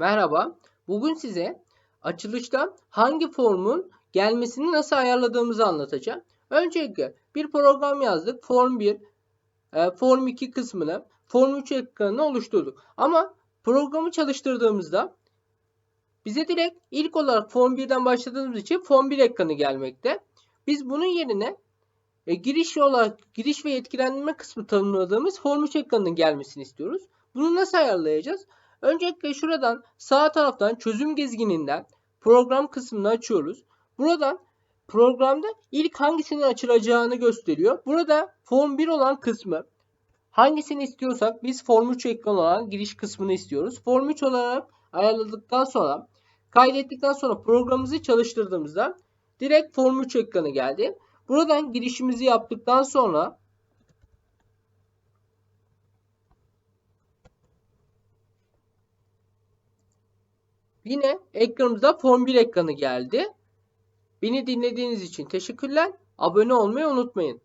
Merhaba. Bugün size açılışta hangi formun gelmesini nasıl ayarladığımızı anlatacağım. Öncelikle bir program yazdık. Form 1, e, Form 2 kısmını, Form 3 ekranını oluşturduk. Ama programı çalıştırdığımızda bize direkt ilk olarak Form 1'den başladığımız için Form 1 ekranı gelmekte. Biz bunun yerine e, giriş olarak giriş ve yetkilendirme kısmı tanımladığımız Form 3 ekranının gelmesini istiyoruz. Bunu nasıl ayarlayacağız? Öncelikle şuradan sağ taraftan çözüm gezgininden program kısmını açıyoruz. Buradan programda ilk hangisinin açılacağını gösteriyor. Burada form 1 olan kısmı hangisini istiyorsak biz form 3 ekran olan giriş kısmını istiyoruz. Form 3 olarak ayarladıktan sonra kaydettikten sonra programımızı çalıştırdığımızda direkt form 3 ekranı geldi. Buradan girişimizi yaptıktan sonra Yine ekranımızda Form 1 ekranı geldi. Beni dinlediğiniz için teşekkürler. Abone olmayı unutmayın.